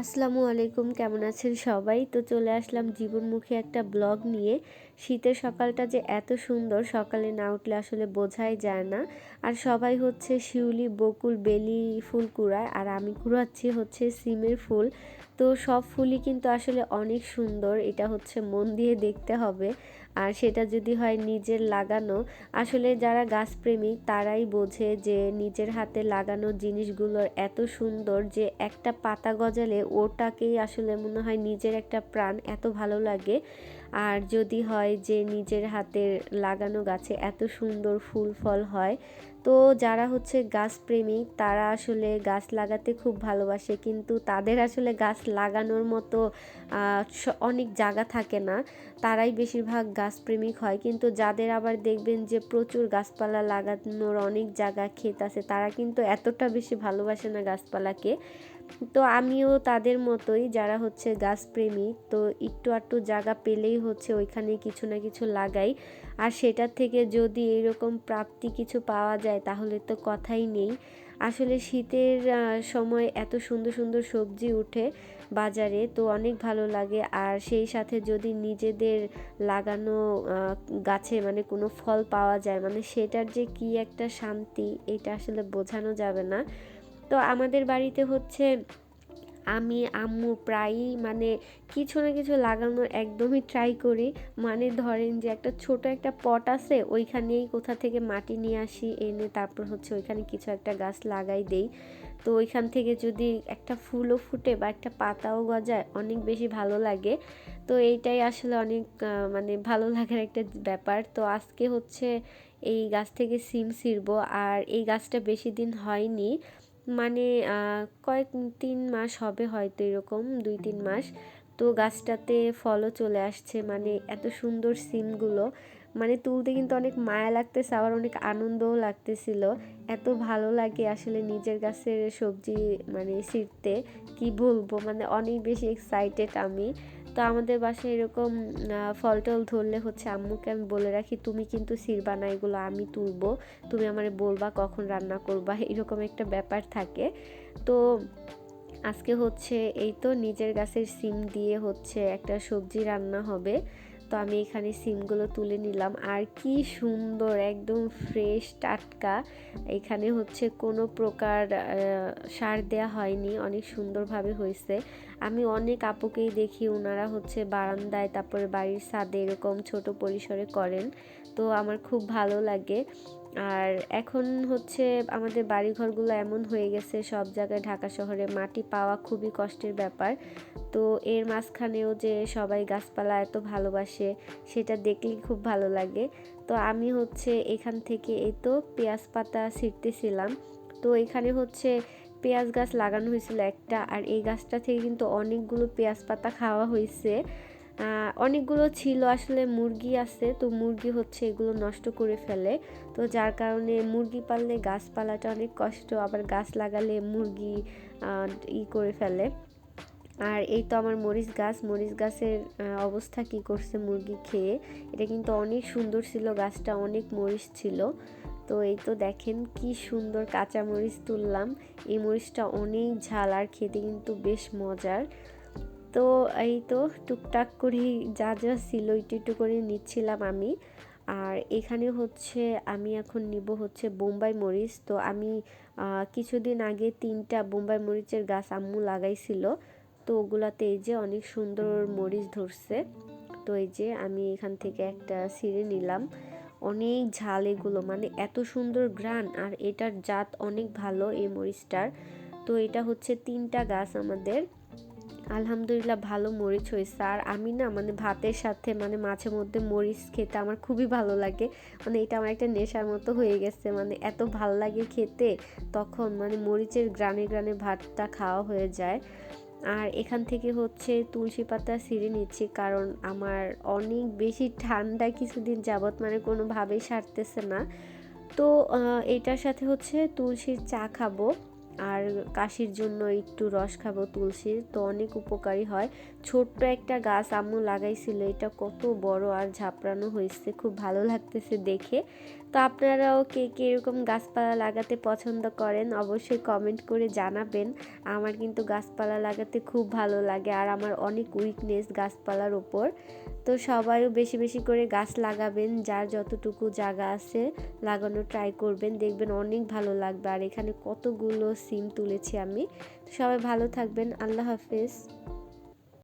আসসালামু আলাইকুম, কেমন আছেন সবাই? তো চলে আসলাম জীবনমুখী একটা ব্লগ নিয়ে। শীতের সকালটা যে এত সুন্দর, সকালে না উঠলে আসলে বোঝাই যায় না। আর সবাই হচ্ছে শিউলি, বকুল, বেলি ফুল কুড়ায়, আর আমি কুড়াচ্ছি হচ্ছে সিমের ফুল। তো সব ফুলই কিন্তু আসলে অনেক সুন্দর। এটা হচ্ছে মন দিয়ে দেখতে হবে। আর সেটা যদি হয় নিজের লাগানো, আসলে যারা গাছপ্রেমী তারাই বোঝে যে নিজের হাতে লাগানো জিনিসগুলোর এত সুন্দর যে একটা পাতা গজালে ওটাকেই আসলে মনে হয় নিজের একটা প্রাণ, এত ভালো লাগে। আর যদি হয় যে নিজের হাতের লাগানো গাছে এত সুন্দর ফুল, ফল হয়, তো যারা হচ্ছে গাছ প্রেমিক তারা আসলে গাছ লাগাতে খুব ভালোবাসে। কিন্তু তাদের আসলে গাছ লাগানোর মতো অনেক জায়গা থাকে না। তারাই বেশিরভাগ গাছ প্রেমিক হয়। কিন্তু যাদের আবার দেখবেন যে প্রচুর গাছপালা লাগানোর অনেক জায়গা, ক্ষেত আছে, তারা কিন্তু এতটা বেশি ভালোবাসে না গাছপালাকে। তো আমিও তাদের মতোই, যারা হচ্ছে গাছপ্রেমী, তো একটু আটটু জায়গা পেলেই হচ্ছে ওইখানে কিছু না কিছু লাগাই। আর সেটার থেকে যদি এরকম প্রাপ্তি কিছু পাওয়া যায়, তাহলে তো কথাই নেই। আসলে শীতের সময় এত সুন্দর সুন্দর সবজি উঠে বাজারে, তো অনেক ভালো লাগে। আর সেই সাথে যদি নিজেদের লাগানো গাছে মানে কোনো ফল পাওয়া যায় মানে সেটার যে কি একটা শান্তি, এটা আসলে বোঝানো যাবে না। তো আমাদের বাড়িতে হচ্ছে আমি, আম্মু প্রায়ই মানে কিছু না কিছু লাগানোর একদমই ট্রাই করি। মানে ধরেন যে একটা ছোট একটা পট আছে, ওইখানেই কোথা থেকে মাটি নিয়ে আসি, এনে তারপর হচ্ছে ওইখানে কিছু একটা গাছ লাগাই দেই। তো ওইখান থেকে যদি একটা ফুলও ফুটে বা একটা পাতাও গজায়, অনেক বেশি ভালো লাগে। তো এইটাই আসলে অনেক মানে ভালো লাগার একটা ব্যাপার। তো আজকে হচ্ছে এই গাছ থেকে সিম ছিঁড়বো, আর এই গাছটা বেশি দিন হয়নি। মানে কয়েক তিন মাস হবে হয়তো এরকম দুই তিন মাস। তো গাছটাতে ফলও চলে আসছে মানে এত সুন্দর সিমগুলো। মানে তুলতে কিন্তু অনেক মায়া লাগতেছে আবার অনেক আনন্দও লাগতেছিল। এত ভালো লাগে আসলে নিজের গাছের সবজি মানে ছিঁড়তে। কি বলব? মানে অনেক বেশি এক্সাইটেড আমি। তো আমাদের বাসায় এরকম ফল টল ধরলে হচ্ছে আম্মুকে আমি বলে রাখি, তুমি কিন্তু সিরবা না, এগুলো আমি তুলবো। তুমি আমার বলবা কখন রান্না করবা। এরকম একটা ব্যাপার থাকে। তো আজকে হচ্ছে এই তো নিজের গাছের সিম দিয়ে হচ্ছে একটা সবজি রান্না হবে। তো আমি এখানে সিমগুলো তুলে নিলাম। আর কি সুন্দর, একদম ফ্রেশ টাটকা। এখানে হচ্ছে কোনো প্রকার সার দেয়া হয়নি। অনেক সুন্দরভাবে হয়েছে। আমি অনেক আপুকেই দেখি ওনারা হচ্ছে বারান্দায়, তারপরে বাড়ির ছাদে এরকম ছোট পরিসরে করেন। তো আমার খুব ভালো লাগে। আর এখন হচ্ছে আমাদের বাড়িঘরগুলো এমন হয়ে গেছে, সব জায়গায় ঢাকা শহরে মাটি পাওয়া খুবই কষ্টের ব্যাপার। তো এর মাঝখানেও যে সবাই গাছপালা এত ভালোবাসে, সেটা দেখলেই খুব ভালো লাগে। তো আমি হচ্ছে এখান থেকে এই তো পেঁয়াজ পাতা ছিঁড়তেছিলাম তো এখানে হচ্ছে পেঁয়াজ গাছ লাগানো হয়েছিল একটা, আর এই গাছটা থেকে কিন্তু অনেকগুলো পেঁয়াজ পাতা খাওয়া হয়েছে। অনেকগুলো ছিল আসলে মুরগি আছে, তো মুরগি হচ্ছে এগুলো নষ্ট করে ফেলে। তো যার কারণে মুরগি পাললে গাছপালাটা অনেক কষ্ট, আবার গাছ লাগালে মুরগি ই করে ফেলে। আর এই তো আমার মরিচ গাছ, মরিচ গাছের অবস্থা কি করছে মুরগি খেয়ে, এটা কিন্তু অনেক সুন্দর ছিল গাছটা, অনেক মরিচ ছিল। তো এই তো দেখেন কি সুন্দর কাঁচা মরিচ তুললাম। এই মরিচটা অনেক ঝাল আর খেতে কিন্তু বেশ মজার। তো এই তো টুকটাক করে যা যা ছিল একটু একটু করে নিচ্ছিলাম আমি। আর এখানে হচ্ছে আমি এখন নিব হচ্ছে বোম্বাই মরিচ। তো আমি কিছুদিন আগে তিনটা বোম্বাই মরিচের গাছ আম্মু লাগাইছিল। তো ওগুলাতে এই যে অনেক সুন্দর মরিচ ধরছে। তো এই যে আমি এখান থেকে একটা সিঁড়ে নিলাম। অনেক ঝাল এগুলো মানে এত সুন্দর গ্রান আর এটার জাত অনেক ভালো এই মরিচটার। তো এটা হচ্ছে তিনটা গাছ আমাদের। আলহামদুলিল্লাহ ভালো মরিচ হয়েছে। আর আমি না মানে ভাতের সাথে মানে মাঝে মধ্যে মরিচ খেতে আমার খুবই ভালো লাগে। মানে এটা আমার একটা নেশার মতো হয়ে গেছে। মানে এত ভালো লাগে খেতে, তখন মানে মরিচের গ্রানে গ্রানে ভাতটা খাওয়া হয়ে যায়। আর এখান থেকে হচ্ছে তুলসী পাতা ছিঁড়ে নিচ্ছি। কারণ আমার অনেক বেশি ঠান্ডা কিছুদিন যাবৎ মানে কোনোভাবেই সারতেছে না। তো এটার সাথে হচ্ছে তুলসীর চা খাব। আর কাশির জন্য একটু রস খাব তুলসীর তো অনেক উপকারী হয়। ছোট্ট একটা গাছ আম্মু লাগাইছিল, এটা কত বড় আর ঝাপড়ানো হয়েছে, খুব ভালো লাগতেছে দেখে। তো আপনারাও কে কে এরকম গাছপালা লাগাতে পছন্দ করেন, অবশ্যই কমেন্ট করে জানাবেন। আমার কিন্তু গাছপালা লাগাতে খুব ভালো লাগে আর আমার অনেক উইকনেস গাছপালার ওপর তো সবাইও বেশি বেশি করে গাছ লাগাবেন, যার যতটুকু জায়গা আছে লাগানো ট্রাই করবেন, দেখবেন অনেক ভালো লাগবে। আর এখানে কতগুলো সিম তুলেছি আমি। সবাই ভালো থাকবেন, আল্লাহ হাফেজ।